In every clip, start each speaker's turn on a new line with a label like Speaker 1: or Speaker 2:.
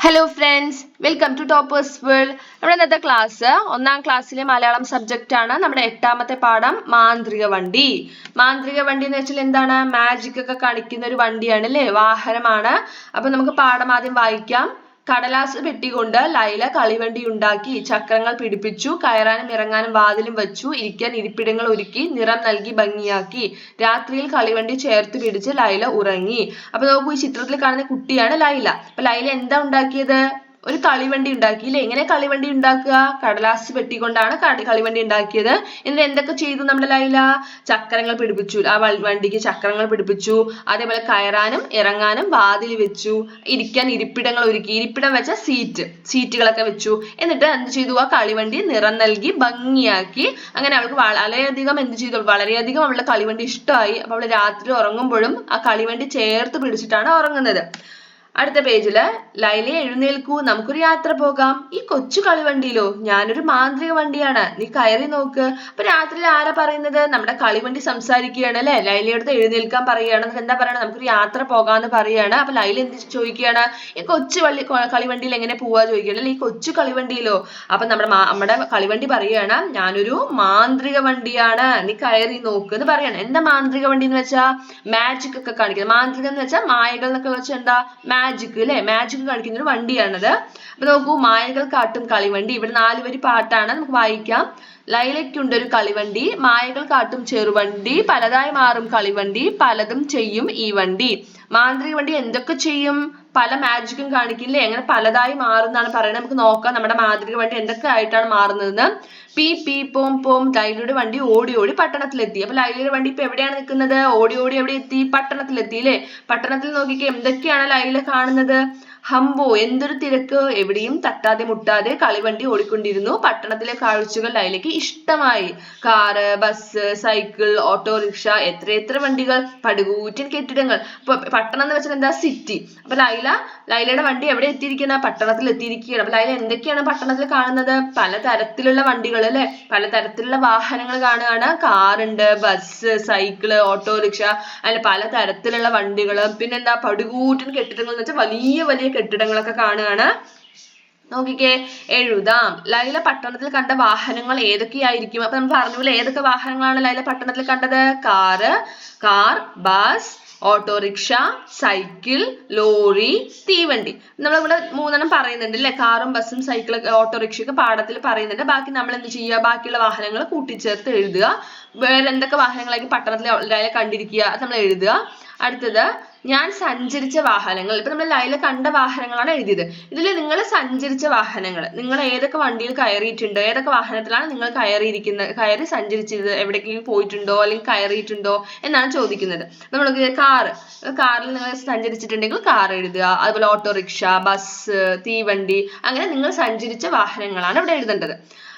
Speaker 1: Hello friends welcome to toppers world നമ്മുടെ ഇന്നത്തെ class ഒന്നാം ക്ലാസ്സിലെ മലയാളം സബ്ജക്റ്റ് ആണ് നമ്മുടെ എട്ടാമത്തെ പാഠം മാന്ത്രിക വണ്ടി. മാന്ത്രിക വണ്ടി എന്ന് വെച്ചാൽ എന്താണ്? മാജിക് ഒക്കെ കാണിക്കുന്ന ഒരു വണ്ടിയാണ് അല്ലേ വാഹനമാണ്. അപ്പൊ നമുക്ക് പാഠം ആദ്യം വായിക്കാം. കടലാസ് പെട്ടികൊണ്ട് ലൈല കളിവണ്ടി ഉണ്ടാക്കി ചക്രങ്ങൾ പിടിപ്പിച്ചു കയറാനും ഇറങ്ങാനും വാതിലും വെച്ചു ഇരിക്കാൻ ഇരിപ്പിടങ്ങൾ ഒരുക്കി നിറം നൽകി ഭംഗിയാക്കി. രാത്രിയിൽ കളിവണ്ടി ചേർത്ത് പിടിച്ച് ലൈല ഉറങ്ങി. അപ്പൊ നോക്കൂ ഈ ചിത്രത്തിൽ കാണുന്ന കുട്ടിയാണ് ലൈല. അപ്പൊ ലൈല എന്താ ഉണ്ടാക്കിയത്? ഒരു കളിവണ്ടി ഉണ്ടാക്കി. ഇല്ലേ? എങ്ങനെ കളിവണ്ടി ഉണ്ടാക്കുക? കടലാസ് പെട്ടി കൊണ്ടാണ് കളി കളിവണ്ടി ഉണ്ടാക്കിയത്. എന്നിട്ട് എന്തൊക്കെ ചെയ്തു നമ്മുടെ ലൈല? ചക്രങ്ങൾ പിടിപ്പിച്ചു. ആ വണ്ടിക്ക് ചക്രങ്ങൾ പിടിപ്പിച്ചു. അതേപോലെ കയറാനും ഇറങ്ങാനും വാതിൽ വെച്ചു. ഇരിക്കാൻ ഇരിപ്പിടങ്ങൾ ഒരുക്കി. ഇരിപ്പിടം വെച്ച സീറ്റ് സീറ്റുകളൊക്കെ വെച്ചു. എന്നിട്ട് എന്ത് ചെയ്തു? ആ കളിവണ്ടി നിറം നൽകി ഭംഗിയാക്കി. അങ്ങനെ അവൾക്ക് വളരെയധികം എന്ത് ചെയ്തു? വളരെയധികം അവളുടെ കളിവണ്ടി ഇഷ്ടമായി. അപ്പൊ അവൾ രാത്രി ഉറങ്ങുമ്പോഴും ആ കളിവണ്ടി ചേർത്ത് പിടിച്ചിട്ടാണ് ഉറങ്ങുന്നത്. അടുത്ത പേജിൽ ലൈലി എഴുന്നേൽക്കൂ നമുക്കൊരു യാത്ര പോകാം. ഈ കൊച്ചു കളിവണ്ടിയിലോ ഞാനൊരു മാന്ത്രിക വണ്ടിയാണ്. നീ കയറി നോക്ക്. അപ്പൊ രാത്രിയിൽ ആരാ പറയുന്നത്? നമ്മുടെ കളിവണ്ടി സംസാരിക്കുകയാണ് അല്ലെ? ലൈലയുടെ എഴുന്നേൽക്കാൻ പറയുകയാണ് എന്താ പറയണത്? നമുക്കൊരു യാത്ര പോകാന്ന് പറയാണ് അപ്പൊ ലൈലി എന്ത് ചോദിക്കുകയാണ്? ഈ കൊച്ചു വള്ളി കളിവണ്ടിയിൽ എങ്ങനെ പോവാ ചോദിക്കുകയാണ്. അല്ലെ ഈ കൊച്ചു കളിവണ്ടിയിലോ? അപ്പൊ നമ്മുടെ നമ്മുടെ കളിവണ്ടി പറയുകയാണ് ഞാനൊരു മാന്ത്രിക വണ്ടിയാണ്. നീ കയറി നോക്ക് എന്ന് പറയാണ് എന്താ മാന്ത്രിക വണ്ടി എന്ന് വെച്ചാ? മാജിക് ഒക്കെ കാണിക്കുന്നത്. മാന്ത്രികം എന്ന് വെച്ചാൽ മായകൾ എന്നൊക്കെ വെച്ചാൽ എന്താ? അല്ലെ മാജിക് കളിക്കുന്ന ഒരു വണ്ടിയാണത്. അപ്പൊ നോക്കൂ മായകൾ കാട്ടും കളിവണ്ടി. ഇവിടെ നാല് വരി പാട്ടാണ്. നമുക്ക് വായിക്കാം. ലൈലയ്ക്കുണ്ടൊരു കളിവണ്ടി മായകൾ കാട്ടും ചെറുവണ്ടി പലതായി മാറും കളിവണ്ടി പലതും ചെയ്യും ഈ വണ്ടി. മാന്ത്രിക വണ്ടി എന്തൊക്കെ ചെയ്യും? പല മാജിക്കും കാണിക്കില്ലേ? എങ്ങനെ പലതായി മാറുന്നാണ് പറയുന്നത്. നമുക്ക് നോക്കാം. നമ്മുടെ മാന്ത്രിക വണ്ടി എന്തൊക്കെ ആയിട്ടാണ് മാറുന്നതെന്ന്. പി പി പോം പോം ലൈലയുടെ വണ്ടി ഓടി ഓടി പട്ടണത്തിലെത്തി. അപ്പൊ ലൈലയുടെ വണ്ടി ഇപ്പൊ എവിടെയാണ് നിൽക്കുന്നത്? ഓടി ഓടി എവിടെ എത്തി? പട്ടണത്തിലെത്തി അല്ലേ? പട്ടണത്തിൽ നോക്കിക്കേ എന്തൊക്കെയാണ് ലൈല കാണുന്നത്? ഹംബോ എന്തൊരു തിരക്ക് എവിടെയും തട്ടാതെ മുട്ടാതെ കളിവണ്ടി ഓടിക്കൊണ്ടിരുന്നു. പട്ടണത്തിലെ കാഴ്ചകൾ ലൈലയ്ക്ക് ഇഷ്ടമായി. കാറ് ബസ് സൈക്കിൾ ഓട്ടോറിക്ഷ എത്രയെത്ര വണ്ടികൾ പടുകൂറ്റൻ കെട്ടിടങ്ങൾ. പട്ടണം എന്ന് വെച്ചാൽ എന്താ? സിറ്റി അപ്പൊ ലൈല ലൈലയുടെ വണ്ടി എവിടെ എത്തിയിരിക്കുന്ന പട്ടണത്തിൽ എത്തിയിരിക്കുകയാണ് അപ്പൊ ലൈല എന്തൊക്കെയാണ് പട്ടണത്തിൽ കാണുന്നത്? പലതരത്തിലുള്ള വണ്ടികൾ അല്ലെ? പലതരത്തിലുള്ള വാഹനങ്ങൾ കാണുകയാണ്. കാറുണ്ട് ബസ് സൈക്കിൾ ഓട്ടോറിക്ഷ അങ്ങനെ പലതരത്തിലുള്ള വണ്ടികൾ. പിന്നെന്താ പടുകൂറ്റൻ കെട്ടിടങ്ങൾ എന്ന് വെച്ചാൽ വലിയ വലിയ കെട്ടിടങ്ങളൊക്കെ കാണുകയാണ്. നോക്കിക്കേ എഴുതാം. ലൈല പട്ടണത്തിൽ കണ്ട വാഹനങ്ങൾ ഏതൊക്കെയായിരിക്കും? അപ്പൊ നമ്മൾ പറഞ്ഞപോലെ ഏതൊക്കെ വാഹനങ്ങളാണ് ലൈല പട്ടണത്തിൽ കണ്ടത്? Car car bus autorickshaw cycle lorry തീവണ്ടി. നമ്മളിവിടെ മൂന്നെണ്ണം പറയുന്നുണ്ട് അല്ലെ കാറും ബസ്സും സൈക്കിളും ഓട്ടോറിക്ഷയൊക്കെ പാഠത്തിൽ പറയുന്നുണ്ട്. ബാക്കി നമ്മൾ എന്ത് ചെയ്യുക? ബാക്കിയുള്ള വാഹനങ്ങൾ കൂട്ടിച്ചേർത്ത് എഴുതുക. വേറെ എന്തൊക്കെ വാഹനങ്ങളായിരിക്കും പട്ടണത്തിൽ കണ്ടിരിക്കുക? അത് നമ്മൾ എഴുതുക. അടുത്തത് ഞാൻ സഞ്ചരിച്ച വാഹനങ്ങൾ. ഇപ്പൊ നമ്മൾ ലൈല കണ്ട വാഹനങ്ങളാണ് എഴുതിയത്. ഇതിൽ നിങ്ങൾ സഞ്ചരിച്ച വാഹനങ്ങൾ നിങ്ങൾ ഏതൊക്കെ വണ്ടിയിൽ കയറിയിട്ടുണ്ട് ഏതൊക്കെ വാഹനത്തിലാണ് നിങ്ങൾ കയറിയിരിക്കുന്നത് കയറി സഞ്ചരിച്ചത് എവിടേക്കെങ്കിലും പോയിട്ടുണ്ടോ അല്ലെങ്കിൽ കയറിയിട്ടുണ്ടോ എന്നാണ് ചോദിക്കുന്നത്. നമ്മൾക്ക് കാറ് കാറിൽ നിങ്ങൾ സഞ്ചരിച്ചിട്ടുണ്ടെങ്കിൽ കാർ എഴുതുക. അതുപോലെ ഓട്ടോറിക്ഷ ബസ് തീവണ്ടി അങ്ങനെ നിങ്ങൾ സഞ്ചരിച്ച വാഹനങ്ങളാണ് ഇവിടെ എഴുതേണ്ടത്.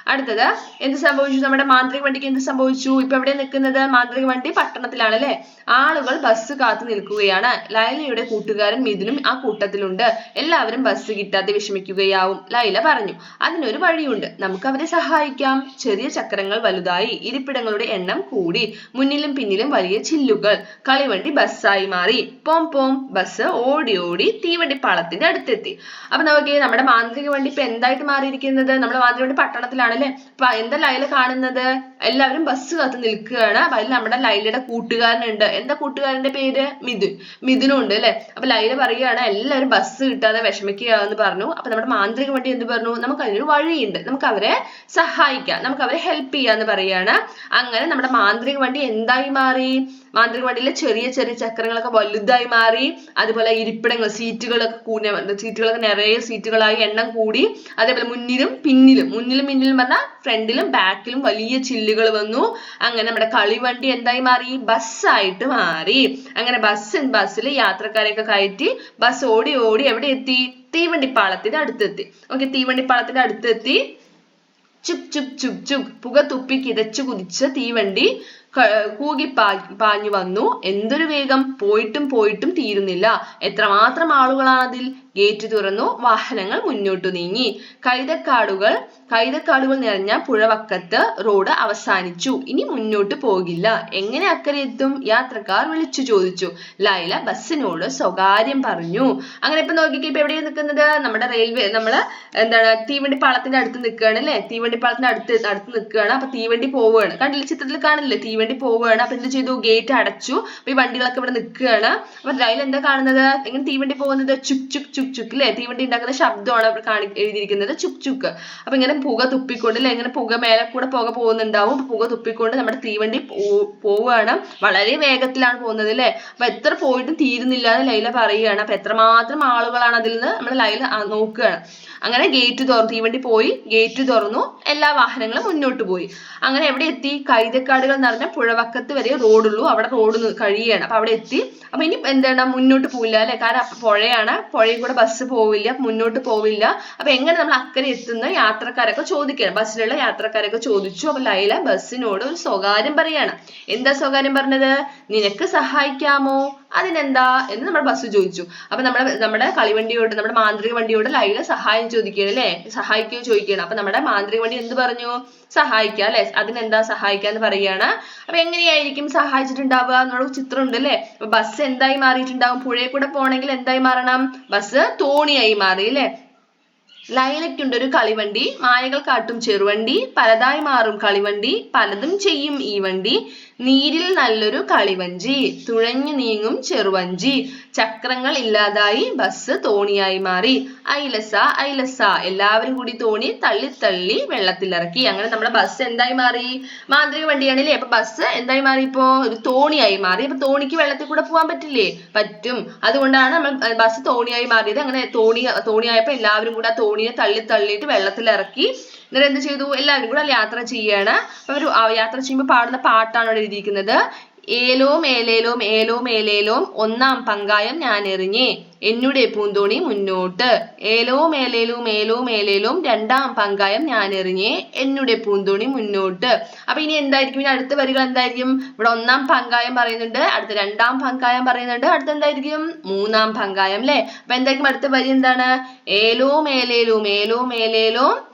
Speaker 1: അടുത്തത് എന്ത് സംഭവിച്ചു? നമ്മുടെ മാന്ത്രിക വണ്ടിക്ക് എന്ത് സംഭവിച്ചു? ഇപ്പൊ എവിടെ നിൽക്കുന്നത്? മാന്ത്രിക വണ്ടി പട്ടണത്തിലാണ് അല്ലെ? ആളുകൾ ബസ് കാത്തു നിൽക്കുകയാണ്. ലൈലയുടെ കൂട്ടുകാരൻ മിഥുനും ആ കൂട്ടത്തിലുണ്ട്. എല്ലാവരും ബസ് കിട്ടാതെ വിഷമിക്കുകയാവും. ലൈല പറഞ്ഞു അതിനൊരു വഴിയുണ്ട്. നമുക്ക് അവരെ സഹായിക്കാം. ചെറിയ ചക്രങ്ങൾ വലുതായി. ഇരിപ്പിടങ്ങളുടെ എണ്ണം കൂടി. മുന്നിലും പിന്നിലും വലിയ ചില്ലുകൾ. കളിവണ്ടി ബസ്സായി മാറി. പോം പോം ബസ് ഓടി ഓടി തീവണ്ടി പാളത്തിന്റെ അടുത്തെത്തി. അപ്പൊ നമുക്ക് നമ്മുടെ മാന്ത്രിക വണ്ടി ഇപ്പൊ എന്തായിട്ട് മാറിയിരിക്കുന്നത്? നമ്മുടെ മാന്ത്രിക വണ്ടി പട്ടണത്തിലാണല്ലേ അപ്പൊ എന്താ ലൈല കാണുന്നത്? എല്ലാവരും ബസ് കാത്ത് നിൽക്കുകയാണ്. അപ്പൊ അതിൽ നമ്മുടെ ലൈലയുടെ കൂട്ടുകാരനുണ്ട്. എന്താ കൂട്ടുകാരന്റെ പേര്? മിഥുൻ. മിഥുനും ഉണ്ട് അല്ലെ? അപ്പൊ ലൈല പറയുകയാണ് എല്ലാവരും ബസ് കിട്ടാതെ വിഷമിക്കുകയെന്ന് പറഞ്ഞു. അപ്പൊ നമ്മുടെ മാന്ത്രിക വണ്ടി എന്ത് പറഞ്ഞു? നമുക്ക് അതിനൊരു വഴിയുണ്ട്. നമുക്ക് അവരെ സഹായിക്കാം. നമുക്ക് അവരെ ഹെൽപ്പ് ചെയ്യാന്ന് പറയുകയാണ്. അങ്ങനെ നമ്മുടെ മാന്ത്രിക വണ്ടി എന്തായി മാറി? മാന്ത്രിക വണ്ടിയിലെ ചെറിയ ചെറിയ ചക്രങ്ങളൊക്കെ വലുതായി മാറി. അതുപോലെ ഇരിപ്പിടങ്ങൾ സീറ്റുകളൊക്കെ കൂടി സീറ്റുകളൊക്കെ നിറയെ സീറ്റുകളായി എണ്ണം കൂടി. അതേപോലെ മുന്നിലും പിന്നിലും മുന്നിലും പിന്നിലും പറഞ്ഞാൽ ഫ്രണ്ടിലും ബാക്കിലും വലിയ ചില്ലുകൾ വന്നു. അങ്ങനെ നമ്മുടെ കളിവണ്ടി എന്തായി മാറി? ബസ്സായിട്ട് മാറി. അങ്ങനെ ബസ് ബസ്സിൽ യാത്രക്കാരെയൊക്കെ കയറ്റി ബസ് ഓടി ഓടി എവിടെ എത്തി? തീവണ്ടിപ്പാളത്തിന്റെ അടുത്തെത്തി. ഓക്കെ തീവണ്ടിപ്പാളത്തിന്റെ അടുത്തെത്തി. ചുപ് ചുപ് ചുപ് ചുപ്. പുക തുപ്പി കിതച്ചു കുതിച്ച തീവണ്ടി കൂകി പാഞ്ഞു വന്നു. എന്തൊരു വേഗം? പോയിട്ടും പോയിട്ടും തീരുന്നില്ല. എത്രമാത്രം ആളുകളാണ് അതിൽ ഗേറ്റ് തുറന്നു വാഹനങ്ങൾ മുന്നോട്ടു നീങ്ങി. കൈതക്കാടുകൾ കൈതക്കാടുകൾ നിറഞ്ഞ പുഴവക്കത്ത് റോഡ് അവസാനിച്ചു. ഇനി മുന്നോട്ട് പോകില്ല. എങ്ങനെ അക്കരെ എത്തും യാത്രക്കാർ വിളിച്ചു ചോദിച്ചു. ലൈല ബസ്സിനോട് സ്വകാര്യം പറഞ്ഞു. അങ്ങനെ ഇപ്പൊ നോക്കിക്കേ ഇപ്പൊ എവിടെയാണ് നിൽക്കുന്നത്? നമ്മുടെ റെയിൽവേ നമ്മൾ എന്താണ് തീവണ്ടി പാളത്തിന്റെ അടുത്ത് നിൽക്കുകയാണ് അല്ലെ? തീവണ്ടി പാളത്തിന്റെ അടുത്ത് അടുത്ത് നിൽക്കുകയാണ്. അപ്പൊ തീവണ്ടി പോവുകയാണ്. കണ്ടില്ല ചിത്രത്തിൽ കാണില്ലേ? തീവണ്ടി പോവുകയാണ്. അപ്പൊ എന്ത് ചെയ്തു? ഗേറ്റ് അടച്ചു. അപ്പൊ ഈ വണ്ടികളൊക്കെ ഇവിടെ നിൽക്കുകയാണ്. അപ്പൊ ലൈല എന്താ കാണുന്നത്? എങ്ങനെ തീവണ്ടി പോകുന്നത്? ചുക് ചുക്. ചുക് ചുക്ക് അല്ലെ തീവണ്ടി ഉണ്ടാക്കുന്ന ശബ്ദമാണ് അവിടെ കാണി എഴുതിയിരിക്കുന്നത്. ചുക് ചുക്ക് അപ്പൊ ഇങ്ങനെ പുക തുപ്പിക്കൊണ്ട് അല്ലെ ഇങ്ങനെ പുക മേലെ കൂടെ പുക പോകുന്നുണ്ടാവും. പുക തുപ്പിക്കൊണ്ട് നമ്മുടെ തീവണ്ടി പോവുകയാണ്. വളരെ വേഗത്തിലാണ് പോകുന്നത് അല്ലെ അപ്പൊ എത്ര പോയിട്ടും തീരുന്നില്ല എന്ന് ലൈല പറയുകയാണ്. അപ്പൊ എത്രമാത്രം ആളുകളാണ് അതിൽ നിന്ന് നമ്മൾ ലൈല നോക്കുകയാണ്. അങ്ങനെ ഗേറ്റ് തുറന്നു. തീവണ്ടി പോയി ഗേറ്റ് തുറന്നു. എല്ലാ വാഹനങ്ങളും മുന്നോട്ട് പോയി. അങ്ങനെ എവിടെ എത്തി? കൈതക്കാടുകൾ പറഞ്ഞ പുഴവക്കത്ത് വരെ റോഡുള്ളൂ. അവിടെ റോഡ് കഴിയുകയാണ്. അപ്പൊ അവിടെ എത്തി. അപ്പൊ ഇനി എന്താണ്? മുന്നോട്ട് പോവില്ല അല്ലെ? കാരണം പുഴയാണ്. പുഴയിൽ കൂടെ ബസ് പോവില്ല. മുന്നോട്ട് പോവില്ല. അപ്പൊ എങ്ങനെ നമ്മൾ അക്കരെ എത്തുന്ന യാത്രക്കാരൊക്കെ ചോദിക്കുകയാണ്. ബസ്സിലുള്ള യാത്രക്കാരൊക്കെ ചോദിച്ചു. അപ്പൊ ലൈല ബസ്സിനോട് ഒരു സ്വകാര്യം പറയാണ്. എന്താ സ്വകാര്യം പറഞ്ഞത്? നിനക്ക് സഹായിക്കാമോ? അതിനെന്താ എന്ന് നമ്മുടെ ബസ് ചോദിച്ചു. അപ്പൊ നമ്മുടെ നമ്മുടെ കളിവണ്ടിയോട് നമ്മുടെ മാന്ത്രിക വണ്ടിയോട് ലൈല സഹായം ചോദിക്കുകയാണ് അല്ലെ? സഹായിക്കുകയോ ചോദിക്കുകയാണ്. അപ്പൊ നമ്മുടെ മാന്ത്രിക വണ്ടി എന്ത് പറഞ്ഞു? സഹായിക്കുക അല്ലെ? അതിനെന്താ സഹായിക്കുക എന്ന് പറയുകയാണ്. അപ്പൊ എങ്ങനെയായിരിക്കും സഹായിച്ചിട്ടുണ്ടാവുക എന്നുള്ള ചിത്രം ഉണ്ട് അല്ലെ? അപ്പൊ ബസ് എന്തായി മാറിയിട്ടുണ്ടാവും? പുഴയിൽ കൂടെ പോണെങ്കിൽ എന്തായി മാറണം? ബസ് തോണിയായി മാറി അല്ലെ? ലൈലയ്ക്കുണ്ട് ഒരു കളിവണ്ടി. മായകൾ കാട്ടും ചെറുവണ്ടി. പലതായി മാറും കളിവണ്ടി. പലതും ചെയ്യും ഈ വണ്ടി. നീരിൽ നല്ലൊരു കളിവഞ്ചി തുഴഞ്ഞു നീങ്ങും ചെറുവഞ്ചി ചക്രങ്ങൾ ഇല്ലാതായി ബസ് തോണിയായി മാറി. ഐലസ ഐലസ എല്ലാവരും കൂടി തോണി തള്ളി തള്ളി വെള്ളത്തിലിറക്കി. അങ്ങനെ നമ്മുടെ ബസ് എന്തായി മാറി? മാന്ത്രിക വണ്ടിയാണ് അല്ലേ അപ്പൊ ബസ് എന്തായി മാറി ഇപ്പോ? ഒരു തോണിയായി മാറി. അപ്പൊ തോണിക്ക് വെള്ളത്തിൽ കൂടെ പോകാൻ പറ്റില്ലേ? പറ്റും. അതുകൊണ്ടാണ് നമ്മൾ ബസ് തോണിയായി മാറിയത്. അങ്ങനെ തോണി തോണിയായപ്പോ എല്ലാവരും കൂടെ ആ തോണിയെ തള്ളി തള്ളിയിട്ട് വെള്ളത്തിൽ ഇറക്കി എന്നിട്ട് എന്ത് ചെയ്തു? എല്ലാവരും കൂടെ യാത്ര ചെയ്യാണ്. ആ യാത്ര ചെയ്യുമ്പോൾ പാടുന്ന പാട്ടാണ് അവിടെ എഴുതിയിരിക്കുന്നത്. ഏലോം ഏലേലോം ഏലോം ഏലേലോം ഒന്നാം പങ്കായം ഞാൻ എറിഞ്ഞേ. എന്നുടെ പൂന്തോണി മുന്നോട്ട്. ഏലോം മേലേലോ ഏലോം ഏലേലോം രണ്ടാം പങ്കായം ഞാൻ എറിഞ്ഞേ. എന്നുടെ പൂന്തോണി മുന്നോട്ട്. അപ്പൊ ഇനി എന്തായിരിക്കും? ഇനി അടുത്ത വരികൾ എന്തായിരിക്കും? ഇവിടെ ഒന്നാം പങ്കായം പറയുന്നുണ്ട്. അടുത്ത രണ്ടാം പങ്കായം പറയുന്നുണ്ട്. അടുത്ത എന്തായിരിക്കും? മൂന്നാം പങ്കായം അല്ലെ? അപ്പൊ എന്തായിരിക്കും അടുത്ത വരി എന്താണ്? ഏലോം മേലേലോ ഏലോം ഏലേലും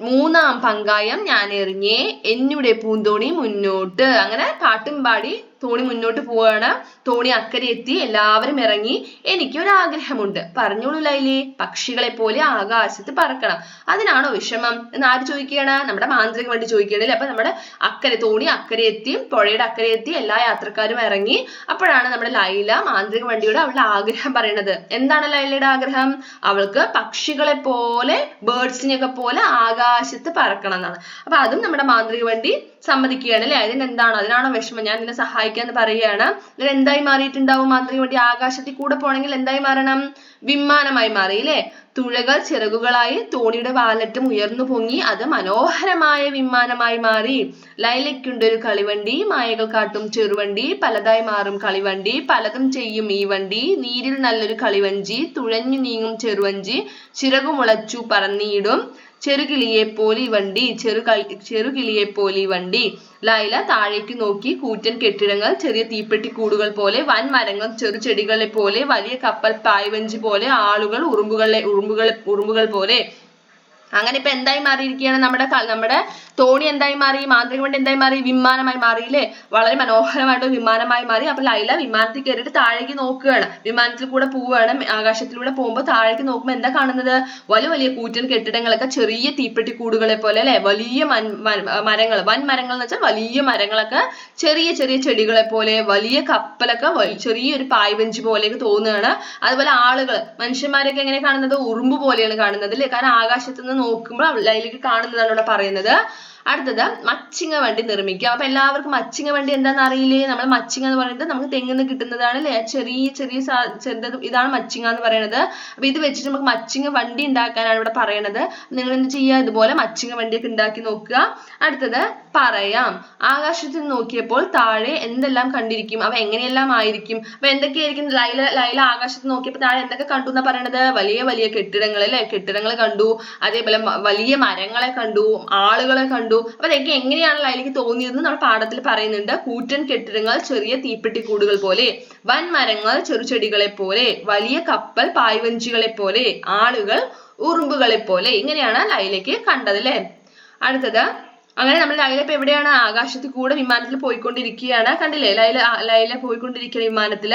Speaker 1: മൂന്നാം പങ്കായം ഞാൻ എറിഞ്ഞേ എന്നുടെ പൂന്തോണി മുന്നോട്ട്. അങ്ങനെ പാട്ടും പാടി തോണി മുന്നോട്ട് പോവാണ്. തോണി അക്കരെ എത്തി എല്ലാവരും ഇറങ്ങി എനിക്ക് ഒരു ആഗ്രഹമുണ്ട് പറഞ്ഞോളൂ ലൈലി പക്ഷികളെ പോലെ ആകാശത്ത് പറക്കണം. അതിനാണോ വിഷമം? എന്ന് ആര് ചോദിക്കുകയാണ് നമ്മുടെ മാന്ത്രിക വണ്ടി ചോദിക്കുകയാണ് അല്ലേ അപ്പൊ നമ്മുടെ അക്കരെ തോണി അക്കരെ എത്തി പുഴയുടെ അക്കരെ എത്തി എല്ലാ യാത്രക്കാരും ഇറങ്ങി. അപ്പോഴാണ് നമ്മുടെ ലൈല മാന്ത്രിക വണ്ടിയുടെ അവളുടെ ആഗ്രഹം പറയുന്നത് എന്താണ് ലൈലയുടെ ആഗ്രഹം? അവൾക്ക് പക്ഷികളെ പോലെ ബേർഡ്സിനെയൊക്കെ പോലെ ആകാശത്ത് പറക്കണം എന്നാണ് അപ്പൊ അതും നമ്മുടെ മാന്ത്രിക വണ്ടി സമ്മതിക്കുകയാണ് അല്ലെ? അതിന് എന്താണ് അതിനാണോ വിഷമം? ഞാൻ നിന്നെ സഹായിക്കാന്ന് പറയുകയാണ്. ഇതിന് എന്തായി മാറിയിട്ടുണ്ടാവും? മാന്ത്രിക വണ്ടി ആകാശത്തിൽ കൂടെ പോണെങ്കിൽ എന്തായി മാറണം? വിമാനമായി മാറി അല്ലെ തുഴകൾ ചിറകുകളായി തോണിയുടെ വാലറ്റം ഉയർന്നു പൊങ്ങി അത് മനോഹരമായ വിമാനമായി മാറി. ലൈലയ്ക്കുണ്ട് ഒരു കളിവണ്ടി മായകൾ കാട്ടും ചെറുവണ്ടി പലതായി മാറും കളിവണ്ടി പലതും ചെയ്യും ഈ വണ്ടി. നീരിൽ നല്ലൊരു കളിവഞ്ചി തുഴഞ്ഞു നീങ്ങും ചെറുവഞ്ചി ചിറകു മുളച്ചു പറന്നിടും ചെറുകിളിയെ പോലി വണ്ടി ചെറു പോലി വണ്ടി. ലൈല താഴേക്ക് നോക്കി കൂറ്റൻ കെട്ടിടങ്ങൾ ചെറിയ തീപ്പെട്ടി കൂടുകൾ പോലെ വൻ മരങ്ങൾ ചെറു ചെടികളെ പോലെ വലിയ കപ്പൽ പായ്വഞ്ചി പോലെ ആളുകൾ ഉറുമ്പുകളെ ഉറുമ്പുകൾ ഉറുമ്പുകൾ പോലെ. അങ്ങനെ ഇപ്പൊ എന്തായി മാറിയിരിക്കുകയാണ്? നമ്മുടെ നമ്മുടെ തോണി എന്തായി മാറി? മാന്ത്രിക വണ്ടി എന്തായി മാറി? വിമാനമായി മാറിയില്ലേ വളരെ മനോഹരമായിട്ട് വിമാനമായി മാറി. അപ്പൊ ലൈല വിമാനത്തിൽ കയറിയിട്ട് താഴേക്ക് നോക്കുകയാണ്. വിമാനത്തിൽ കൂടെ പോവുകയാണ്. ആകാശത്തിലൂടെ പോകുമ്പോൾ താഴേക്ക് നോക്കുമ്പോൾ എന്താ കാണുന്നത്? വലിയ വലിയ കൂറ്റൻ കെട്ടിടങ്ങളൊക്കെ ചെറിയ തീപ്പെട്ടി കൂടുകളെ പോലെ അല്ലെ? വലിയ മരങ്ങൾ. വൻ മരങ്ങൾ എന്ന് വെച്ചാൽ വലിയ മരങ്ങളൊക്കെ ചെറിയ ചെറിയ ചെടികളെ പോലെ വലിയ കപ്പലൊക്കെ ചെറിയൊരു പായ്വഞ്ചി പോലെയൊക്കെ തോന്നുകയാണ്. അതുപോലെ ആളുകൾ മനുഷ്യന്മാരൊക്കെ എങ്ങനെ കാണുന്നത്? ഉറുമ്പ് പോലെയാണ് കാണുന്നത് അല്ലേ? കാരണം ആകാശത്ത് നിന്ന് നോക്കുമ്പോൾ അതിലേക്ക് കാണുന്നതാണ് ഇവിടെ പറയുന്നത്. അടുത്തത് മച്ചിങ്ങ വണ്ടി നിർമ്മിക്കുക. അപ്പൊ എല്ലാവർക്കും മച്ചിങ്ങ വണ്ടി എന്താന്ന് അറിയില്ലേ? നമ്മൾ മച്ചിങ്ങ എന്ന് പറയുന്നത് നമുക്ക് തെങ്ങിൽ നിന്ന് കിട്ടുന്നതാണ് ചെറിയ ചെറിയ ചെറുത് ഇതാണ് മച്ചിങ്ങ എന്ന് പറയുന്നത്. അപ്പൊ ഇത് വെച്ചിട്ട് നമുക്ക് മച്ചിങ്ങ വണ്ടി ഉണ്ടാക്കാനാണ് ഇവിടെ പറയണത്. നിങ്ങൾ എന്ത് ചെയ്യുക? ഇതുപോലെ മച്ചിങ്ങ വണ്ടിയൊക്കെ ഉണ്ടാക്കി നോക്കുക. അടുത്തത് പറയാം. ആകാശത്തിൽ നോക്കിയപ്പോൾ താഴെ എന്തെല്ലാം കണ്ടിരിക്കും? അവ എങ്ങനെയെല്ലാം ആയിരിക്കും? അപ്പൊ എന്തൊക്കെയായിരിക്കും? ലൈല ലൈല ആകാശത്ത് നോക്കിയപ്പോൾ താഴെ എന്തൊക്കെ കണ്ടു എന്നാ പറയണത്? വലിയ വലിയ കെട്ടിടങ്ങൾ അല്ലെ? കെട്ടിടങ്ങൾ കണ്ടു. അതേപോലെ വലിയ മരങ്ങളെ കണ്ടു. ആളുകളെ കണ്ടു. കണ്ടു. അപ്പൊ അതൊക്കെ എങ്ങനെയാണല്ലോ അതിലേക്ക് തോന്നിയതെന്ന് നമ്മൾ പാഠത്തിൽ പറയുന്നുണ്ട്. കൂറ്റൻ കെട്ടിടങ്ങൾ ചെറിയ തീപ്പെട്ടിക്കൂടുകൾ പോലെ വൻ മരങ്ങൾ ചെറുചെടികളെ പോലെ വലിയ കപ്പൽ പായ്വഞ്ചികളെ പോലെ ആളുകൾ ഉറുമ്പുകളെ പോലെ ഇങ്ങനെയാണ് ലൈലയ്ക്ക് കണ്ടത് അല്ലേ? അടുത്തത് അങ്ങനെ നമ്മൾ ലൈല ഇപ്പൊ എവിടെയാണ്? ആകാശത്തിൽ കൂടെ വിമാനത്തിൽ പോയിക്കൊണ്ടിരിക്കുകയാണ്. കണ്ടില്ലേ? ലൈല ലൈല പോയിക്കൊണ്ടിരിക്കുന്ന വിമാനത്തിൽ.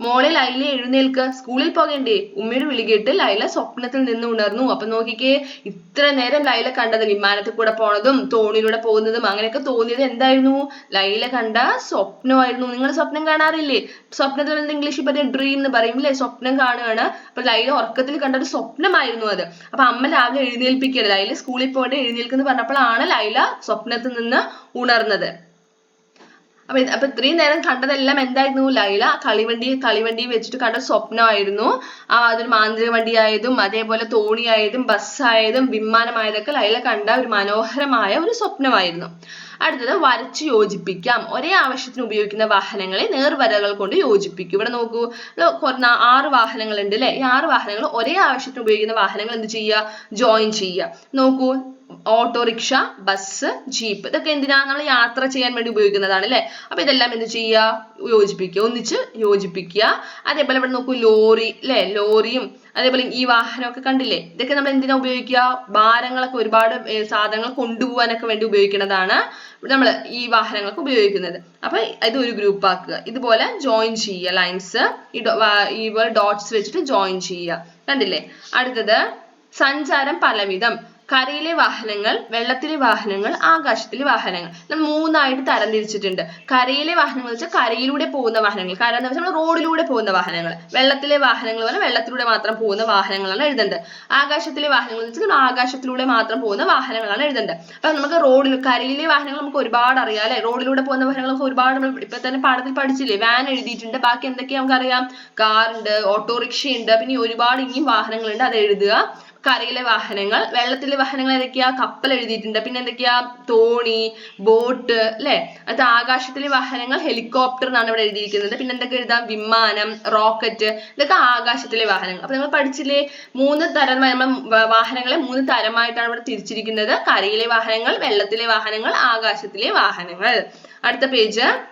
Speaker 1: മോളെ ലൈല എഴുന്നേൽക്ക്. സ്കൂളിൽ പോകണ്ടേ. ഉമ്മയുടെ വിളികേട്ട് ലൈല സ്വപ്നത്തിൽ നിന്ന് ഉണർന്നു. അപ്പൊ നോക്കിക്കേ ഇത്ര നേരം ലൈല കണ്ടത് വിമാനത്തിൽ കൂടെ പോണതും തോണിയിലൂടെ പോകുന്നതും അങ്ങനെയൊക്കെ തോന്നിയത് എന്തായിരുന്നു? ലൈല കണ്ട സ്വപ്നമായിരുന്നു. നിങ്ങൾ സ്വപ്നം കാണാറില്ലേ? സ്വപ്നത്തിൽ നിന്ന് ഇംഗ്ലീഷിൽ പറഞ്ഞ ഡ്രീം എന്ന് പറയും അല്ലേ സ്വപ്നം കാണുകയാണ്. അപ്പൊ ലൈല ഉറക്കത്തിൽ കണ്ട ഒരു സ്വപ്നമായിരുന്നു അത്. അപ്പൊ അമ്മ രാവിലെ എഴുന്നേൽപ്പിക്കരുത് ലൈല സ്കൂളിൽ പോകേണ്ട എഴുന്നേൽക്കുന്നു പറഞ്ഞപ്പോഴാണ് ലൈല സ്വപ്നത്തിൽ നിന്ന് ഉണർന്നത്. അപ്പൊ അപ്പൊ ഇത്രയും നേരം കണ്ടതെല്ലാം എന്തായിരുന്നു ലൈല? കളിവണ്ടി കളിവണ്ടി വെച്ചിട്ട് കണ്ട സ്വപ്നമായിരുന്നു. ആ അതൊരു മാന്ത്രിക വണ്ടിയായതും അതേപോലെ തോണിയായതും ബസ്സായതും വിമാനമായതൊക്കെ ലൈല കണ്ട ഒരു മനോഹരമായ ഒരു സ്വപ്നമായിരുന്നു. അടുത്തത് വരച്ച് യോജിപ്പിക്കാം. ഒരേ ആവശ്യത്തിന് ഉപയോഗിക്കുന്ന വാഹനങ്ങളെ നേർവരകൾ കൊണ്ട് യോജിപ്പിക്കും. ഇവിടെ നോക്കൂ ആറ് വാഹനങ്ങൾ ഉണ്ട് അല്ലെ ഈ ആറ് വാഹനങ്ങൾ ഒരേ ആവശ്യത്തിന് ഉപയോഗിക്കുന്ന വാഹനങ്ങൾ എന്ത് ചെയ്യുക? ജോയിൻ ചെയ്യുക. നോക്കൂ ഓട്ടോറിക്ഷ ബസ് ജീപ്പ് ഇതൊക്കെ എന്തിനാ നമ്മൾ യാത്ര ചെയ്യാൻ വേണ്ടി ഉപയോഗിക്കുന്നതാണ് അല്ലെ? അപ്പൊ ഇതെല്ലാം എന്ത് ചെയ്യുക? യോജിപ്പിക്കുക. ഒന്നിച്ച് യോജിപ്പിക്കുക. അതേപോലെ ഇവിടെ നോക്കൂ ലോറി അല്ലെ? ലോറിയും അതേപോലെ ഈ വാഹനമൊക്കെ കണ്ടില്ലേ? ഇതൊക്കെ നമ്മൾ എന്തിനാ ഉപയോഗിക്കുക? ഭാരങ്ങളൊക്കെ ഒരുപാട് സാധനങ്ങൾ കൊണ്ടുപോകാനൊക്കെ വേണ്ടി ഉപയോഗിക്കുന്നതാണ് നമ്മൾ ഈ വാഹനങ്ങൾക്ക് ഉപയോഗിക്കുന്നത്. അപ്പൊ ഇത് ഒരു ഗ്രൂപ്പ് ആക്കുക. ഇതുപോലെ ജോയിൻ ചെയ്യുക. ലൈൻസ് ഈ ഡോട്ട്സ് വെച്ചിട്ട് ജോയിൻ ചെയ്യുക. കണ്ടില്ലേ? അടുത്തത് സഞ്ചാരം പലവിധം. കരയിലെ വാഹനങ്ങൾ വെള്ളത്തിലെ വാഹനങ്ങൾ ആകാശത്തിലെ വാഹനങ്ങൾ. നമ്മൾ മൂന്നായിട്ട് തരംതിരിച്ചിട്ടുണ്ട് കരയിലെ വാഹനങ്ങൾ എന്ന് വെച്ചാൽ കരയിലൂടെ പോകുന്ന വാഹനങ്ങൾ. കര എന്ന് വെച്ചാൽ റോഡിലൂടെ പോകുന്ന വാഹനങ്ങൾ. വെള്ളത്തിലെ വാഹനങ്ങൾ പറഞ്ഞാൽ വെള്ളത്തിലൂടെ മാത്രം പോകുന്ന വാഹനങ്ങളാണ് എഴുതേണ്ടത്. ആകാശത്തിലെ വാഹനങ്ങൾ എന്ന് വെച്ചാൽ ആകാശത്തിലൂടെ മാത്രം പോകുന്ന വാഹനങ്ങളാണ് എഴുതേണ്ടത്. അപ്പൊ നമുക്ക് റോഡിൽ കരയിലെ വാഹനങ്ങൾ നമുക്ക് ഒരുപാട് അറിയാം അല്ലെ? റോഡിലൂടെ പോകുന്ന വാഹനങ്ങൾ നമുക്ക് ഒരുപാട് നമ്മൾ ഇപ്പൊ തന്നെ പാഠത്തിൽ പഠിച്ചില്ലേ? വാൻ എഴുതിയിട്ടുണ്ട്. ബാക്കി എന്തൊക്കെയാ നമുക്കറിയാം? കാറുണ്ട് ഓട്ടോറിക്ഷ ഉണ്ട് പിന്നെ ഒരുപാട് ഇനിയും വാഹനങ്ങളുണ്ട്. അത് എഴുതുക. കരയിലെ വാഹനങ്ങൾ വെള്ളത്തിലെ വാഹനങ്ങൾ ഏതൊക്കെയാ? കപ്പൽ എഴുതിയിട്ടുണ്ട്. പിന്നെ എന്തൊക്കെയാ? തോണി ബോട്ട് അല്ലെ? അത് ആകാശത്തിലെ വാഹനങ്ങൾ ഹെലികോപ്റ്റർ എന്നാണ് ഇവിടെ എഴുതിയിരിക്കുന്നത്. പിന്നെ എന്തൊക്കെ എഴുതാം? വിമാനം റോക്കറ്റ് ഇതൊക്കെ ആകാശത്തിലെ വാഹനങ്ങൾ. അപ്പൊ നമ്മൾ പഠിച്ചില്ലേ മൂന്ന് തരമായി നമ്മൾ വാഹനങ്ങളെ മൂന്ന് തരമായിട്ടാണ് ഇവിടെ തിരിച്ചിരിക്കുന്നത്. കരയിലെ വാഹനങ്ങൾ വെള്ളത്തിലെ വാഹനങ്ങൾ ആകാശത്തിലെ വാഹനങ്ങൾ. അടുത്ത പേജ്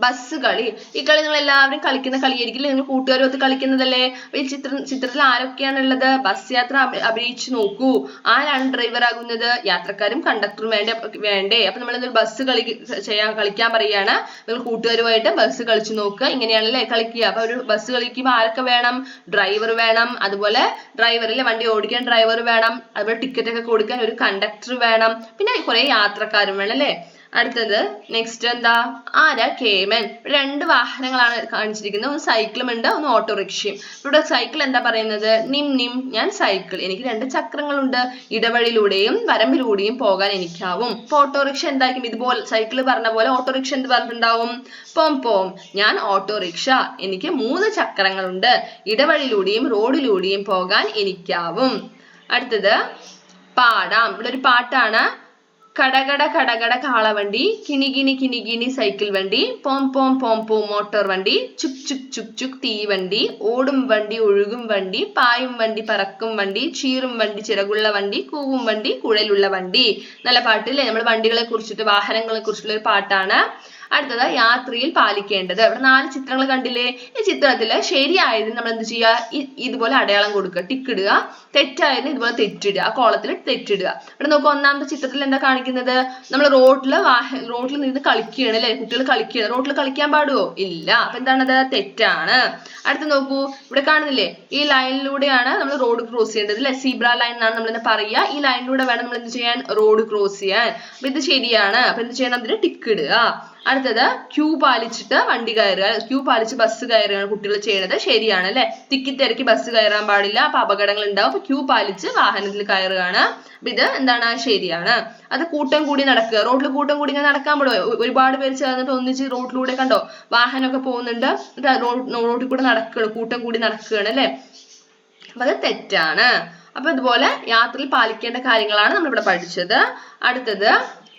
Speaker 1: ബസ് കളി ഈ കളി നിങ്ങൾ എല്ലാവരും കളിക്കുന്ന കളിയായിരിക്കില്ലേ? നിങ്ങൾ കൂട്ടുകാരും കളിക്കുന്നതല്ലേ? ഈ ചിത്ര ചിത്രത്തിൽ ആരൊക്കെയാണുള്ളത്? ബസ് യാത്ര അഭി- അഭിനയിച്ചു നോക്കൂ. ആരാണ് ഡ്രൈവർ ആകുന്നത്? യാത്രക്കാരും കണ്ടക്ടറും വേണ്ടേ വേണ്ടേ. അപ്പൊ നമ്മൾ എന്തൊരു ബസ് കളി ചെയ്യാൻ കളിക്കാൻ പറയാണ്. നിങ്ങൾ കൂട്ടുകാരുമായിട്ട് ബസ് കളിച്ചു നോക്കുക. ഇങ്ങനെയാണല്ലേ കളിക്കുക. അപ്പൊ ഒരു ബസ് കളിക്കുമ്പോൾ ആരൊക്കെ വേണം? ഡ്രൈവർ വേണം. അതുപോലെ ഡ്രൈവർ അല്ലേ വണ്ടി ഓടിക്കാൻ ഡ്രൈവർ വേണം. അതുപോലെ ടിക്കറ്റ് ഒക്കെ കൊടുക്കാൻ ഒരു കണ്ടക്ടർ വേണം. പിന്നെ കുറെ യാത്രക്കാരും വേണം അല്ലേ? അടുത്തത് നെക്സ്റ്റ് എന്താ? ആരാ? കേമൻ രണ്ട് വാഹനങ്ങളാണ് കാണിച്ചിരിക്കുന്നത്. ഒന്ന് സൈക്കിളും ഉണ്ട് ഒന്ന് ഓട്ടോറിക്ഷയും ഇവിടെ സൈക്കിൾ എന്താ പറയുന്നത്? നിം നിം ഞാൻ സൈക്കിൾ എനിക്ക് രണ്ട് ചക്രങ്ങളുണ്ട്. ഇടവഴിയിലൂടെയും വരമ്പിലൂടെയും പോകാൻ എനിക്കാവും. ഇപ്പൊ ഓട്ടോറിക്ഷ എന്തായിരിക്കും? ഇതുപോലെ സൈക്കിൾ പറഞ്ഞ പോലെ ഓട്ടോറിക്ഷ എന്ത് പറഞ്ഞിട്ടുണ്ടാവും? പോം പോം. ഞാൻ ഓട്ടോറിക്ഷ എനിക്ക് മൂന്ന് ചക്രങ്ങളുണ്ട്. ഇടവഴിയിലൂടെയും റോഡിലൂടെയും പോകാൻ എനിക്കാവും. അടുത്തത് പാടാം. ഇവിടെ ഒരു പാട്ടാണ്. കടകട കടകട കാളവണ്ടി കിണികിണി കിണികിണി സൈക്കിൾ വണ്ടി പോം പോം പോം പോം മോട്ടോർ വണ്ടി ചുക് ചുക് ചുക് ചുക് തീവണ്ടി ഓടും വണ്ടി ഒഴുകും വണ്ടി പായും വണ്ടി പറക്കും വണ്ടി ചീറും വണ്ടി ചിറകുള്ള വണ്ടി കൂവും വണ്ടി കുഴലുള്ള വണ്ടി. നല്ല പാട്ടില്ലേ നമ്മൾ വണ്ടികളെ കുറിച്ചിട്ട് വാഹനങ്ങളെ കുറിച്ചുള്ള ഒരു പാട്ടാണ്. അടുത്തത് യാത്രയിൽ പാലിക്കേണ്ടത്. ഇവിടെ നാല് ചിത്രങ്ങൾ കണ്ടില്ലേ? ഈ ചിത്രത്തിൽ ശരിയായതിന് നമ്മൾ എന്ത് ചെയ്യുക? ഇതുപോലെ അടയാളം കൊടുക്കുക. ടിക്ക് ഇടുക. തെറ്റായതിന് ഇതുപോലെ തെറ്റിടുക. ആ കോളത്തിൽ തെറ്റിടുക. ഇവിടെ നോക്കുക ഒന്നാമത്തെ ചിത്രത്തിൽ എന്താ കാണിക്കുന്നത്? നമ്മൾ റോഡിൽ റോഡിൽ നിന്ന് കളിക്കുകയാണ് അല്ലെ? കുട്ടികൾ കളിക്കുകയാണ്. റോഡിൽ കളിക്കാൻ പാടുവോ? ഇല്ല. അപ്പൊ എന്താണത്? തെറ്റാണ്. അടുത്ത് നോക്കൂ ഇവിടെ കാണുന്നില്ലേ? ഈ ലൈനിലൂടെയാണ് നമ്മൾ റോഡ് ക്രോസ് ചെയ്യേണ്ടത് അല്ലെ? സീബ്ര ലൈൻ എന്നാണ് നമ്മൾ പറയുക. ഈ ലൈനിലൂടെ വേണം നമ്മൾ എന്ത് ചെയ്യാൻ? റോഡ് ക്രോസ് ചെയ്യാൻ. അപ്പൊ ഇത് ശരിയാണ്. അപ്പൊ എന്ത് ചെയ്യണം? അതിന് ടിക്ക് ഇടുക. അടുത്തത് ക്യൂ പാലിച്ചിട്ട് വണ്ടി കയറുക. ക്യൂ പാലിച്ച് ബസ് കയറുകയാണ് കുട്ടികൾ ചെയ്യുന്നത്. ശരിയാണ് അല്ലെ? തിക്കി തിരക്കി ബസ് കയറാൻ പാടില്ല. അപ്പൊ അപകടങ്ങൾ ഉണ്ടാവും. അപ്പൊ ക്യൂ പാലിച്ച് വാഹനത്തിൽ കയറുകയാണ്. അപ്പൊ ഇത് എന്താണ്? ശരിയാണ്. അത് കൂട്ടം കൂടി നടക്കുക. റോഡിൽ കൂട്ടം കൂടി ഇങ്ങനെ നടക്കാൻ പാടും ഒരുപാട് പേര് ചേർന്നിട്ട് ഒന്നിച്ച് റോഡിലൂടെ കണ്ടോ? വാഹനമൊക്കെ പോകുന്നുണ്ട്. റോഡിൽ കൂടെ നടക്കുകയാണ്. കൂട്ടം കൂടി നടക്കുകയാണ് അല്ലെ? അപ്പൊ അത് തെറ്റാണ്. അപ്പൊ ഇതുപോലെ യാത്രയിൽ പാലിക്കേണ്ട കാര്യങ്ങളാണ് നമ്മൾ ഇവിടെ പഠിച്ചത്. അടുത്തത്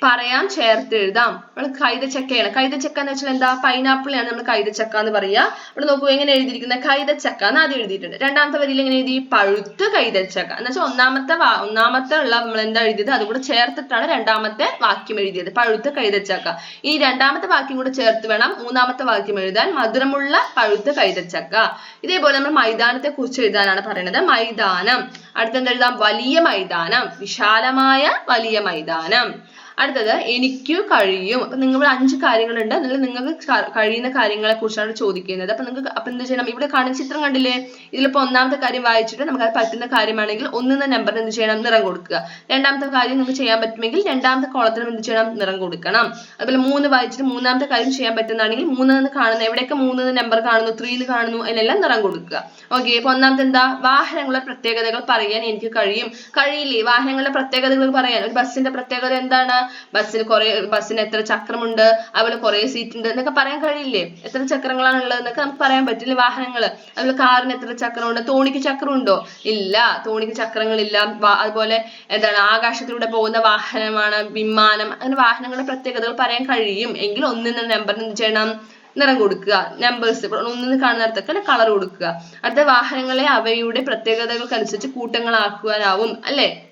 Speaker 1: പറയാൻ ചേർത്ത് എഴുതാം. നമ്മൾ കൈതച്ചക്കയാണ്. കൈതച്ചക്ക എന്ന് വെച്ചാൽ എന്താ? പൈനാപ്പിളിനെയാണ് നമ്മൾ കൈതച്ചക്ക എന്ന് പറയാ. ഇവിടെ നോക്കൂ എങ്ങനെ എഴുതിയിരിക്കുന്നത്? കൈതച്ചക്ക എന്ന് ആദ്യം എഴുതിയിട്ടുണ്ട്. രണ്ടാമത്തെ വരിയിൽ എങ്ങനെ എഴുതി? പഴുത്ത കൈതച്ചക്ക. എന്ന് വെച്ചാൽ ഒന്നാമത്തെ ഒന്നാമത്തെ ഉള്ള നമ്മൾ എന്താ എഴുതിയത്? അതുകൂടെ ചേർത്തിട്ടാണ് രണ്ടാമത്തെ വാക്യം എഴുതിയത്. പഴുത്ത കൈതച്ചക്ക. ഈ രണ്ടാമത്തെ വാക്യം കൂടെ ചേർത്ത് വേണം മൂന്നാമത്തെ വാക്യം എഴുതാൻ. മധുരമുള്ള പഴുത്ത കൈതച്ചക്ക. ഇതേപോലെ നമ്മൾ മൈതാനത്തെ കുറിച്ച് എഴുതാനാണ് പറയുന്നത്. മൈതാനം. അടുത്തെന്ത് എഴുതാം? വലിയ മൈതാനം. വിശാലമായ വലിയ മൈതാനം. അടുത്തത് എനിക്ക് കഴിയും. അപ്പൊ നിങ്ങൾ അഞ്ച് കാര്യങ്ങളുണ്ട്. അതിൽ നിങ്ങൾക്ക് കഴിയുന്ന കാര്യങ്ങളെ കുറിച്ചാണ് ചോദിക്കുന്നത്. അപ്പൊ നിങ്ങൾക്ക് അപ്പൊ എന്ത് ചെയ്യണം? ഇവിടെ കാണുന്ന ചിത്രം കണ്ടില്ലേ? ഇതിലിപ്പോ ഒന്നാമത്തെ കാര്യം വായിച്ചിട്ട് നമുക്ക് അത് പറ്റുന്ന കാര്യമാണെങ്കിൽ ഒന്നിന്ന നമ്പറിന് എന്ത് ചെയ്യണം? നിറം കൊടുക്കുക. രണ്ടാമത്തെ കാര്യം നിങ്ങൾക്ക് ചെയ്യാൻ പറ്റുമെങ്കിൽ രണ്ടാമത്തെ കോളത്തിനും എന്ത് ചെയ്യണം? നിറം കൊടുക്കണം. അതുപോലെ മൂന്ന് വായിച്ചിട്ട് മൂന്നാമത്തെ കാര്യം ചെയ്യാൻ പറ്റുന്നതാണെങ്കിൽ മൂന്ന് എന്ന് കാണുന്ന എവിടെയൊക്കെ മൂന്ന് നമ്പർ കാണുന്നു ത്രീന്ന് കാണുന്നു അതിനെല്ലാം നിറം കൊടുക്കുക. ഓക്കെ അപ്പൊ ഒന്നാമത്തെ എന്താ? വാഹനങ്ങളുടെ പ്രത്യേകതകൾ പറയാൻ എനിക്ക് കഴിയും. കഴിയില്ലേ? വാഹനങ്ങളുടെ പ്രത്യേകതകൾ പറയാൻ. ഒരു ബസ്സിന്റെ പ്രത്യേകത എന്താണ്? ബസ്സിന് കുറെ ബസ്സിന് എത്ര ചക്രമുണ്ട് അതുപോലെ കുറെ സീറ്റ് ഉണ്ട് എന്നൊക്കെ പറയാൻ കഴിയില്ലേ? എത്ര ചക്രങ്ങളാണ് ഉള്ളത് എന്നൊക്കെ നമുക്ക് പറയാൻ പറ്റില്ല വാഹനങ്ങൾ അതുപോലെ കാറിന് എത്ര ചക്രമുണ്ട് തോണിക്ക് ചക്രമുണ്ടോ? ഇല്ല തോണിക്ക് ചക്രങ്ങളില്ല. അതുപോലെ എന്താണ് ആകാശത്തിലൂടെ പോകുന്ന വാഹനമാണ് വിമാനം അങ്ങനെ വാഹനങ്ങളുടെ പ്രത്യേകതകൾ പറയാൻ കഴിയും. എങ്കിൽ ഒന്നിന്ന് നമ്പറിന് ചെയ്യണം? നിറം കൊടുക്കുക. നമ്പേഴ്സ് ഒന്നിന്ന് കാണുന്നിടത്തൊക്കെ കളർ കൊടുക്കുക. അടുത്ത വാഹനങ്ങളെ അവയുടെ പ്രത്യേകതകൾക്കനുസരിച്ച് കൂട്ടങ്ങളാക്കുവാനാവും അല്ലേ?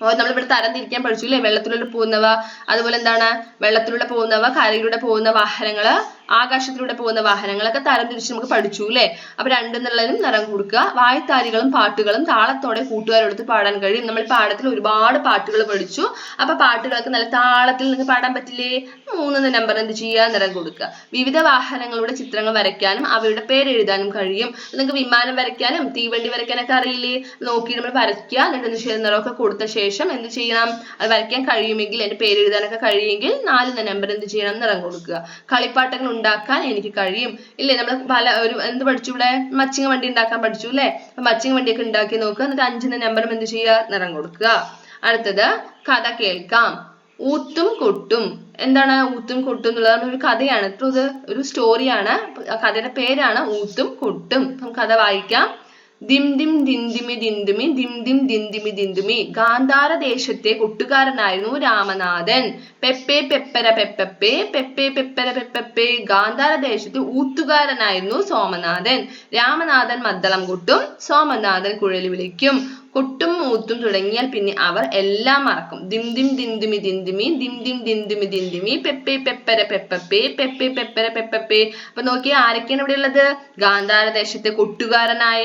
Speaker 1: നമ്മളിവിടെ തരം തിരിക്കാൻ പഠിച്ചു അല്ലേ വെള്ളത്തിലൂടെ പോകുന്നവ അതുപോലെ എന്താണ്? വെള്ളത്തിലൂടെ പോകുന്നവ കരയിലൂടെ പോകുന്ന വാഹനങ്ങൾ ആകാശത്തിലൂടെ പോകുന്ന വാഹനങ്ങളൊക്കെ തരം തിരിച്ച് നമുക്ക് പഠിച്ചു അല്ലേ? അപ്പൊ രണ്ടെന്നുള്ളതിനും നിറം കൊടുക്കുക. വായത്താരികളും പാട്ടുകളും താളത്തോടെ കൂട്ടുകാരോടൊത്ത് പാടാൻ കഴിയും. നമ്മൾ പാഠത്തിൽ ഒരുപാട് പാട്ടുകൾ പഠിച്ചു. അപ്പൊ പാട്ടുകളൊക്കെ നല്ല താളത്തിൽ നിങ്ങൾക്ക് പാടാൻ പറ്റില്ലേ? മൂന്നെന്ന നമ്പർ എന്ത് ചെയ്യുക? നിറം കൊടുക്കുക. വിവിധ വാഹനങ്ങളുടെ ചിത്രങ്ങൾ വരയ്ക്കാനും അവയുടെ പേര് എഴുതാനും കഴിയും. നിങ്ങൾക്ക് വിമാനം വരയ്ക്കാനും തീവണ്ടി വരയ്ക്കാനൊക്കെ അറിയില്ലേ? നോക്കി നമ്മൾ വരയ്ക്കുക. എന്നിട്ട് ചെയ്യുക നിറമൊക്കെ കൊടുത്ത ശേഷം എന്ത് ചെയ്യണം? അത് വരയ്ക്കാൻ കഴിയുമെങ്കിൽ അതിന്റെ പേര് എഴുതാനൊക്കെ കഴിയുമെങ്കിൽ നാലെന്ന നമ്പർ എന്ത് ചെയ്യണം? നിറം കൊടുക്കുക. കളിപ്പാട്ടങ്ങൾ ഉണ്ടാക്കാൻ എനിക്ക് കഴിയും. ഇല്ലേ? നമ്മൾ പല ഒരു എന്ത് പഠിച്ചു? ഇവിടെ മച്ചിങ്ങ വണ്ടി ഉണ്ടാക്കാൻ പഠിച്ചു അല്ലേ? മച്ചിങ്ങ വണ്ടിയൊക്കെ ഉണ്ടാക്കി നോക്കുക. എന്നിട്ട് അഞ്ചെന്ന നമ്പറും എന്ത് ചെയ്യുക? നിറം കൊടുക്കുക. അടുത്തത് കഥ കേൾക്കാം. ഊത്തും കൊട്ടും. എന്താണ് ഊത്തും കൊട്ടും എന്നുള്ളത്? ഒരു കഥയാണ്. ഇത് ഒരു സ്റ്റോറിയാണ് കഥയുടെ പേരാണ് ഊത്തും കൊട്ടും. കഥ വായിക്കാം. ദിം ദിം ദിന്ദിമി ദിന്ദിമി ദിം ദിം ദിന്ദിമി ദിന്ദിമി ഗാന്ധാര ദേശത്തെ കൊട്ടുകാരനായിരുന്നു രാമനാഥൻ. പെപ്പെ പെപ്പര പെപ്പപ്പേ പെപ്പെ പെപ്പര പെപ്പപ്പേ. ഗാന്ധാര ദേശത്ത് ഊത്തുകാരനായിരുന്നു സോമനാഥൻ. രാമനാഥൻ മദ്ദളം കൊട്ടും സോമനാഥൻ കുഴലി വിളിക്കും. കൊട്ടും മൂത്തും തുടങ്ങിയാൽ പിന്നെ അവർ എല്ലാം മറക്കും. ദിം ദിം ദിന്ദിമി ദിന്ദിമി ദിം ദിം ദിന്ദിമി ദിന്ദിമി പെപ്പെ പെപ്പര പെപ്പപ്പേ പെപ്പെ പെപ്പര പെപ്പപ്പേ. അപ്പൊ നോക്കിയേ ആരൊക്കെയാണ് ഇവിടെ ഉള്ളത് ഗാന്ധാര ദേശത്തെ കൊട്ടുകാരനായ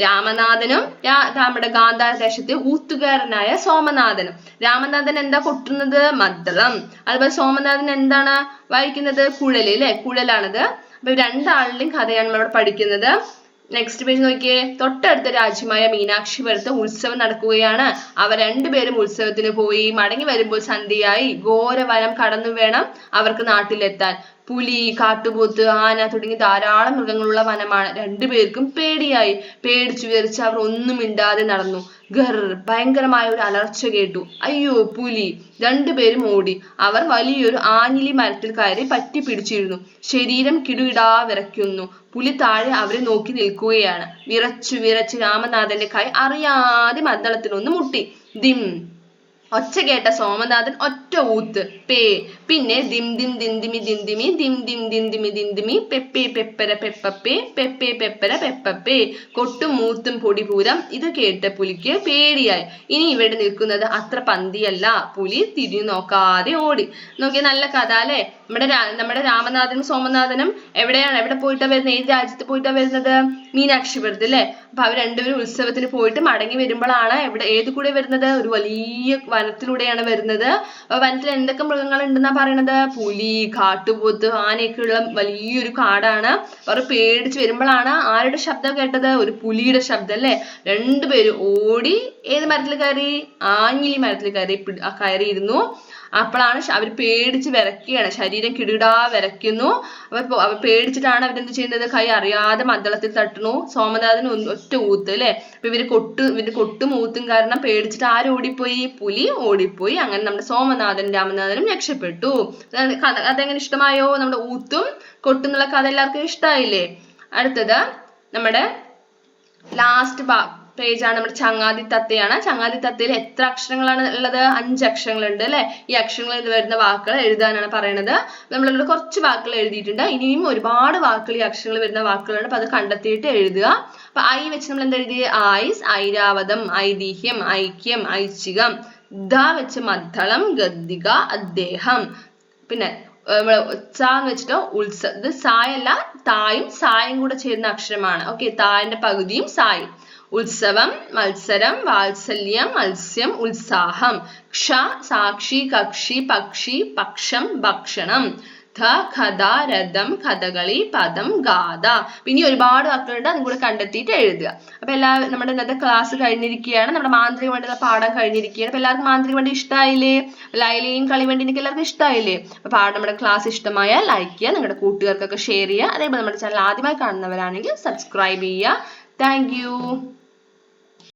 Speaker 1: രാമനാഥനും നമ്മുടെ ഗാന്ധാര ദേശത്തെ ഊത്തുകാരനായ സോമനാഥനും. രാമനാഥൻ എന്താ കൊട്ടുന്നത്? മദ്ദളം. അതുപോലെ സോമനാഥൻ എന്താണ് വായിക്കുന്നത്? കുഴൽ അല്ലെ കുഴലാണത്. അപ്പൊ രണ്ടാളിലും കഥയാണ് നമ്മൾ പഠിക്കുന്നത്. നെക്സ്റ്റ് പേജ് നോക്കിയേ. തൊട്ടടുത്ത രാജ്യമായ മീനാക്ഷി മീനാക്ഷിപുരത്ത് ഉത്സവം നടക്കുകയാണ്. അവർ രണ്ടുപേരും ഉത്സവത്തിന് പോയി മടങ്ങി വരുമ്പോൾ സന്ധ്യയായി ഘോരവനം കടന്നു വേണം അവർക്ക് നാട്ടിലെത്താൻ. പുലി കാട്ടുപോത്ത് ആന തുടങ്ങി ധാരാളം മൃഗങ്ങളുള്ള വനമാണ്. രണ്ടുപേർക്കും പേടിയായി. പേടിച്ചു വിറച്ച് അവർ ഒന്നും മിണ്ടാതെ നടന്നു. ഗർ ഭയങ്കരമായ ഒരു അലർച്ച കേട്ടു. അയ്യോ പുലി. രണ്ടുപേരും ഓടി. അവർ വലിയൊരു ആഞ്ഞിലി മരത്തിൽ കയറി പറ്റി പിടിച്ചിരുന്നു. ശരീരം കിടുകിടാ വിറയ്ക്കുന്നു. പുലി താഴെ അവരെ നോക്കി നിൽക്കുകയാണ്. വിറച്ചു വിറച്ച് രാമനാഥന്റെ കൈ അറിയാതെ മദ്ദളത്തിലൊന്ന് മുട്ടി. ദിം. ഒച്ച കേട്ട സോമനാഥൻ ഒറ്റ ഊത്ത്. പേ. പിന്നെ ദിം ദിം ദിന്തിമി ദിന്തിമി ദിം ദിം ദിന്തിമി ദിന്തിമി പെപ്പേ പെപ്പര പെപ്പപ്പേ പെപ്പേ പെപ്പര പെപ്പപ്പേ. കൊട്ടും മൂത്തും പൊടിപൂരം. ഇത് കേട്ട പുലിക്ക് പേടിയായി. ഇനി ഇവിടെ നിൽക്കുന്നത് അത്ര പന്തിയല്ല. പുലി തിരിഞ്ഞു നോക്കാതെ ഓടി. നോക്കിയ നല്ല കഥ അല്ലേ? നമ്മുടെ നമ്മുടെ രാമനാഥനും സോമനാഥനും എവിടെയാണ്? എവിടെ പോയിട്ടാ വരുന്നത്? ഏത് രാജ്യത്ത് പോയിട്ടാ വരുന്നത്? മീനാക്ഷിപുരത്ത് അല്ലേ? അപ്പൊ അവർ രണ്ടുപേരും ഉത്സവത്തിന് പോയിട്ട് മടങ്ങി വരുമ്പോഴാണ് എവിടെ ഏത് കൂടെ വരുന്നത്? ഒരു വലിയ വനത്തിലൂടെയാണ് വരുന്നത്. വനത്തിൽ എന്തൊക്കെ മൃഗങ്ങൾ ഉണ്ടെന്നാ പറയണത്? പുലി കാട്ടുപോത്ത് ആനയൊക്കെ ഉള്ള വലിയൊരു കാടാണ്. അവർ പേടിച്ച് വരുമ്പോഴാണ് ആരുടെ ശബ്ദം കേട്ടത്? ഒരു പുലിയുടെ ശബ്ദം അല്ലേ? രണ്ടുപേരും ഓടി ഏത് മരത്തിൽ കയറി? ആഞ്ഞിലി മരത്തിൽ കയറി കയറിയിരുന്നു. അപ്പോഴാണ് അവർ പേടിച്ച് വിറക്കുകയാണ് ശരീരം കിടുകിടാ വിറയ്ക്കുന്നു അവർ പേടിച്ചിട്ടാണ് അവരെന്ത് ചെയ്യുന്നത്? കൈ അറിയാതെ മദ്ദളത്തിൽ തട്ടുന്നു. സോമനാഥന് ഒറ്റ ഊത്ത് അല്ലേ? അപ്പൊ ഇവർ കൊട്ട് ഇവർ കൊട്ടും ഊത്തും കാരണം പേടിച്ചിട്ട് ആര് ഓടിപ്പോയി? പുലി ഓടിപ്പോയി. അങ്ങനെ നമ്മുടെ സോമനാഥൻ രാമനാഥനും രക്ഷപ്പെട്ടു. കഥ. അതെങ്ങനെ ഇഷ്ടമായോ? നമ്മുടെ ഊത്തും കൊട്ടും എന്നുള്ള കഥ എല്ലാവർക്കും ഇഷ്ടമായില്ലേ അടുത്തത് നമ്മുടെ ലാസ്റ്റ് പേജ് ആണ് നമ്മുടെ ചങ്ങാതി തത്തയാണ്. ചങ്ങാതി തത്തയിൽ എത്ര അക്ഷരങ്ങളാണ് ഉള്ളത്? അഞ്ച് അക്ഷരങ്ങളുണ്ട് അല്ലെ? ഈ അക്ഷരങ്ങളിൽ വരുന്ന വാക്കുകൾ എഴുതാനാണ് പറയുന്നത് നമ്മളിവിടെ കുറച്ച് വാക്കുകൾ എഴുതിയിട്ടുണ്ട്. ഇനിയും ഒരുപാട് വാക്കുകൾ ഈ അക്ഷരങ്ങൾ വരുന്ന വാക്കുകളുണ്ട് അപ്പൊ അത് കണ്ടെത്തിയിട്ട് എഴുതുക. അപ്പൊ ഐ വെച്ച് നമ്മൾ എന്താ എഴുതിയത് ഐസ് ഐരാവതം ഐതിഹ്യം ഐക്യം ഐച്ഛികം ദ വെച്ച് മദ്ദളം ഗദ്ദിക അദ്ദേഹം. പിന്നെ ച എന്ന് വെച്ചിട്ട്? ഉത്സ. ഇത് സായല്ല തായും സായും കൂടെ ചേരുന്ന അക്ഷരമാണ്. ഓക്കെ തായന്റെ പകുതിയും സായും. ഉത്സവം മത്സരം വാത്സല്യം മത്സ്യം ഉത്സാഹം. ക്ഷ സാക്ഷി കക്ഷി പക്ഷി പക്ഷം ഭക്ഷണം. ധ കഥ രഥം കഥകളി പദം ഗാഥ. പിന്നെ ഒരുപാട് വാക്കുകളുണ്ട് അതും കൂടെ കണ്ടെത്തിയിട്ട് എഴുതുക. അപ്പൊ എല്ലാ നമ്മുടെ ഇന്നത്തെ ക്ലാസ് കഴിഞ്ഞിരിക്കുകയാണ്. നമ്മുടെ മാന്ത്രിക വണ്ടിയുടെ പാഠം കഴിഞ്ഞിരിക്കുകയാണ്. അപ്പൊ എല്ലാവർക്കും മാന്ത്രിക വണ്ടി ഇഷ്ടമായില്ലേ ലൈലയും കളിവണ്ടിനൊക്കെ എല്ലാവർക്കും ഇഷ്ടമായില്ലേ അപ്പൊ പാഠം നമ്മുടെ ക്ലാസ് ഇഷ്ടമായാൽ ലൈക്ക് ചെയ്യുക നിങ്ങളുടെ കൂട്ടുകാർക്കൊക്കെ ഷെയർ ചെയ്യുക. അതേപോലെ നമ്മുടെ ചാനൽ ആദ്യമായി കാണുന്നവരാണെങ്കിൽ സബ്സ്ക്രൈബ് ചെയ്യുക. താങ്ക്